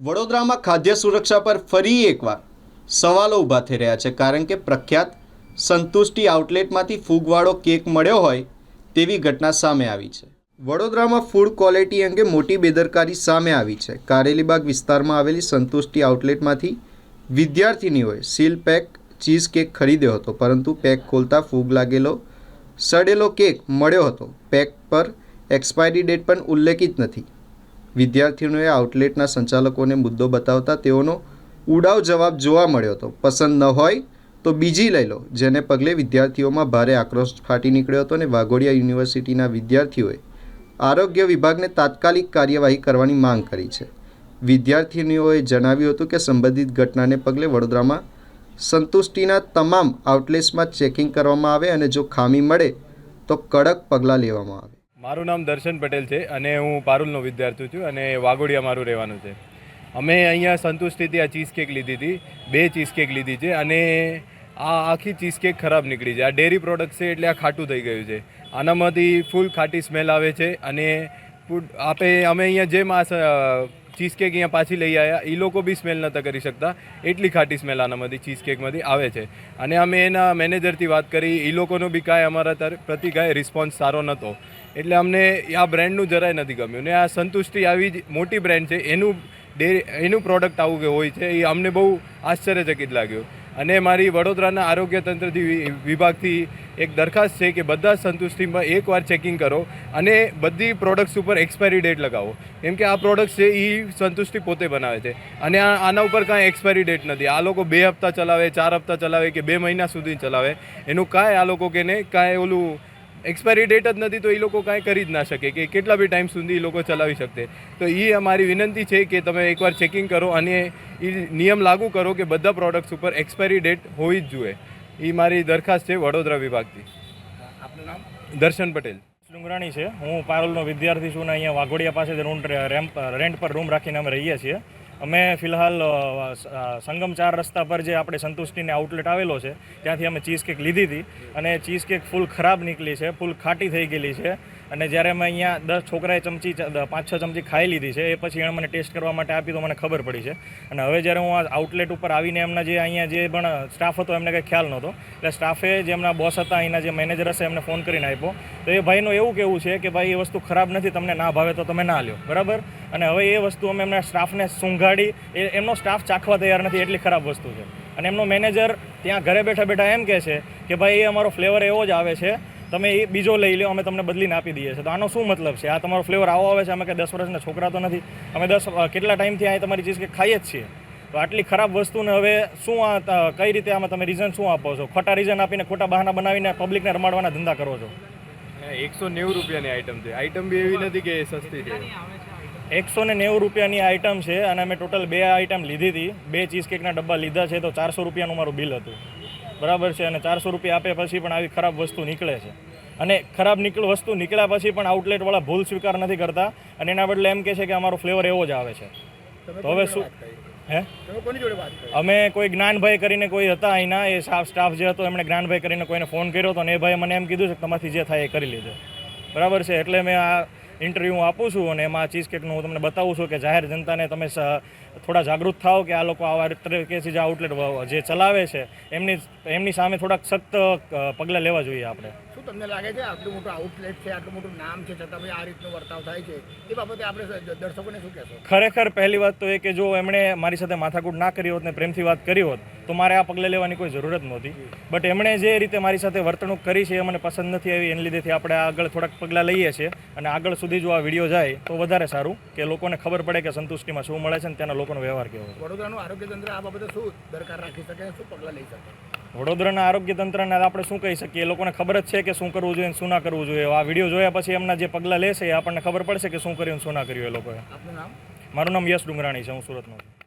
વડોદરામાં ખાદ્ય સુરક્ષા પર ફરી એકવાર સવાલો ઊભા થઈ રહ્યા છે. કારણ કે પ્રખ્યાત સંતુષ્ટિ આઉટલેટમાંથી ફૂગવાળો કેક મળ્યો હોય તેવી ઘટના સામે આવી છે. વડોદરામાં ફૂડ ક્વોલિટી અંગે મોટી બેદરકારી સામે આવી છે. કારેલીબાગ વિસ્તારમાં આવેલી સંતુષ્ટિ આઉટલેટમાંથી વિદ્યાર્થીનીઓએ સીલ પેક ચીઝ કેક ખરીદ્યો હતો, પરંતુ પેક ખોલતા ફૂગ લાગેલો, સડેલો કેક મળ્યો હતો. પેક પર એક્સપાયરી ડેટ પણ ઉલ્લેખિત નથી. વિદ્યાર્થીઓએ આઉટલેટના સંચાલકોને મુદ્દો બતાવતા તેઓનો ઉડાવ જવાબ જોવા મળ્યો હતો. પસંદ ન હોય તો બીજી લઈ લો, જેને પગલે વિદ્યાર્થીઓમાં ભારે આક્રોશ ફાટી નીકળ્યો હતો અને વાઘોડિયા યુનિવર્સિટીના વિદ્યાર્થીઓએ આરોગ્ય વિભાગને તાત્કાલિક કાર્યવાહી કરવાની માંગ કરી છે. વિદ્યાર્થીનીઓએ જણાવ્યું હતું કે સંબંધિત ઘટનાને પગલે વડોદરામાં સંતુષ્ટિના તમામ આઉટલેટ્સમાં ચેકિંગ કરવામાં આવે અને જો ખામી મળે તો કડક પગલાં લેવામાં આવે. મારું નામ દર્શન પટેલ છે અને હું પારુલનો વિદ્યાર્થી છું અને વાઘોડિયા મારું રહેવાનું છે. અમે અહીંયા સંતુષ્ટિથી આ ચીઝ કેક લીધી હતી, બે ચીઝ કેક લીધી છે અને આ આખી ચીઝ કેક ખરાબ નીકળી છે. આ ડેરી પ્રોડક્ટ છે એટલે આ ખાટું થઈ ગયું છે. આનામાંથી ફૂલ ખાટી સ્મેલ આવે છે અને આપે અમે અહીંયા જેમ આ ચીઝ કેક અહીંયા પાછી લઈ આવ્યા એ લોકો બી સ્મેલ નહોતા કરી શકતા. એટલી ખાટી સ્મેલ આનામાંથી ચીઝ કેકમાંથી આવે છે. અને અમે એના મેનેજરથી વાત કરી. એ લોકોનો બી કાંઈ અમારા પ્રતિ કાંઈ રિસ્પોન્સ સારો નહોતો એટલે અમને આ બ્રાન્ડનું જરાય નથી ગમ્યું. ને આ સંતુષ્ટિ આવી જ મોટી બ્રાન્ડ છે. એનું ડે એનું પ્રોડક્ટ આવું કે હોય છે એ અમને બહુ આશ્ચર્યચકિત લાગ્યું. અને મારી વડોદરાના આરોગ્ય તંત્રથી વિભાગથી એક દરખાસ્ત છે કે બધા સંતુષ્ટિમાં એકવાર ચેકિંગ કરો અને બધી પ્રોડક્ટ્સ ઉપર એક્સપાયરી ડેટ લગાવો. કેમ કે આ પ્રોડક્ટ્સ છે એ સંતુષ્ટિ પોતે બનાવે છે. અને આ આના ઉપર કાંઈ એક્સપાયરી ડેટ નથી. આ લોકો બે હપ્તા ચલાવે, ચાર હપ્તા ચલાવે કે બે મહિના સુધી ચલાવે. એનું કાંઈ આ લોકો કે ને કાંઈ ઓલું એક્સપાયરી ડેટ જ નથી તો એ લોકો કાંઈ કરી જ ના શકે કે કેટલા બી ટાઈમ સુધી એ લોકો ચલાવી શકશે તો એ અમારી વિનંતી છે કે તમે એકવાર ચેકિંગ કરો અને એ નિયમ લાગુ કરો કે બધા પ્રોડક્ટ્સ ઉપર એક્સપાયરી ડેટ હોવી જ જોઈએ. એ મારી દરખાસ્ત છે વડોદરા વિભાગથી. આપનું નામ? દર્શન પટેલ. ડુંગરાણી છે. હું પારોલનો વિદ્યાર્થી છું અને અહીંયા વાઘોડિયા પાસે રૂમ રેમ્પ રેન્ટ પર રૂમ રાખીને અમે રહીએ છીએ. અમે ફિલહાલ સંગમ ચાર રસ્તા પર જે આપણે સંતુષ્ટિને આઉટલેટ આવેલો છે, ત્યાંથી અમે ચીઝ કેક લીધી હતી અને ચીઝ કેક ફૂલ ખરાબ નીકળી છે ફૂલ ખાટી થઈ ગયેલી છે. અને જ્યારે અમે અહીંયા દસ છોકરાએ ચમચી પાંચ છ ચમચી ખાઈ લીધી છે, એ પછી એણે મને ટેસ્ટ કરવા માટે આપી તો મને ખબર પડી છે. અને હવે જ્યારે હું આ આઉટલેટ ઉપર આવીને એમના જે અહીંયા જે પણ સ્ટાફ હતો, એમને કંઈ ખ્યાલ નહોતો. એટલે સ્ટાફે જે એમના બોસ હતા અહીંના જે મેનેજર હશે, એમને ફોન કરીને આપ્યો. તો એ ભાઈનું એવું કેવું છે કે, ભાઈ, એ વસ્તુ ખરાબ નથી, તમને ના ભાવે તો તમે ના લ્યો. બરાબર? અને હવે એ વસ્તુ અમે એમના સ્ટાફને સૂંઘાડી, એ, એમનો સ્ટાફ ચાખવા તૈયાર નથી, એટલી ખરાબ વસ્તુ છે. અને એમનો મેનેજર ત્યાં ઘરે બેઠા બેઠા એમ કહે છે કે, ભાઈ, એ અમારો ફ્લેવર એવો જ આવે છે તમે એ બીજો લઈ લો અમે તમને બદલીને આપી દઈએ છીએ. તો આનો શું મતલબ છે? આ તમારો ફ્લેવર આવો આવે છે? અમે કે દસ વર્ષના છોકરા તો નથી. અમે દસ કેટલા ટાઈમથી અહીં તમારી ચીઝ કે ખાઈએ જ છીએ? તો આટલી ખરાબ વસ્તુને હવે શું આ કઈ રીતે આમાં તમે રીઝન શું આપો છો? ખોટા રીઝન આપીને ખોટા બહાના બનાવીને પબ્લિકને રમાડવાના ધંધા કરો છો? એકસો નેવું રૂપિયાની આઈટમ છે. આઈટમ બી એવી નથી કે સસ્તી છે. એકસો ને નેવું રૂપિયાની આઈટમ છે અને અમે ટોટલ બે આઈટમ લીધી હતી. બે ચીઝ કેકના ડબ્બા લીધા છે તો ચારસો રૂપિયાનું મારું બિલ હતું. બરાબર છે અને ચારસો રૂપિયા આપે પછી પણ આવી ખરાબ વસ્તુ નીકળે છે. અને ખરાબ નીકળ વસ્તુ નીકળ્યા પછી પણ આઉટલેટવાળા ભૂલ સ્વીકાર નથી કરતા અને એના બદલે એમ કહે છે કે અમારો ફ્લેવર એવો જ આવે છે. તો હવે શું? હે? અમે કોઈ જ્ઞાનભાઈ કરીને કોઈ હતા અહીંના એ સ્ટાફ સ્ટાફ જે હતો એમણે જ્ઞાનભાઈ કરીને કોઈને ફોન કર્યો હતો અને એ ભાઈ મને એમ કીધું છે કે તમારાથી જે થાય એ કરી લેજો. બરાબર છે એટલે મેં આ ઇન્ટરવ્યૂ આપું છું અને એમાં ચીઝ કેકનું હું તમને બતાવું છું કે જાહેર જનતાને તમે થોડા જાગૃત થાઓ કે આ લોકો આવા તરીકેથી જે આઉટલેટ જે ચલાવે છે, એમની એમની સામે થોડાક સખ્ત પગલાં લેવા જોઈએ આપણે. શું તમને લાગે છે આટલું મોટું આઉટલેટ છે આટલું મોટું નામ છે છતાં આ રીતનો વર્તાવ થાય છે? એ બાબતે આપણે દર્શકોને શું કહેશો? ખરેખર પહેલી વાત તો એ કે જો એમણે મારી સાથે માથાકૂટ ના કરી હોત ને પ્રેમથી વાત કરી હોત તો મારે આ પગલે લેવાની કોઈ જરૂરત નહોતી. બટ એમણે જે રીતે મારી સાથે વર્તણૂક કરી છે એ મને પસંદ નથી આવી એની લીધેથી આપણે આગળ થોડાક પગલાં લઈએ છીએ. અને આગળ સુધી જો આ વીડિયો જાય તો વધારે સારું કે લોકોને ખબર પડે કે સંતુષ્ટિમાં શું મળે છે ને ત્યાંના લોકોનો વ્યવહાર કેવો વડોદરાનું આરોગ્ય તંત્ર આ બાબતે શું દરકાર રાખી શકે શું પગલાં લઈ શકે? વડોદરાના આરોગ્ય તંત્રને આપણે શું કહી શકીએ? એ લોકોને ખબર જ છે કે શું કરવું જોઈએ શું ના કરવું જોઈએ. આ વીડિયો જોયા પછી એમના જે પગલાં લેશે એ આપણને ખબર પડશે કે શું કર્યું શું ના કર્યું એ લોકોએ. મારું નામ યશ ડુંગરાણી છે હું સુરતનો છું.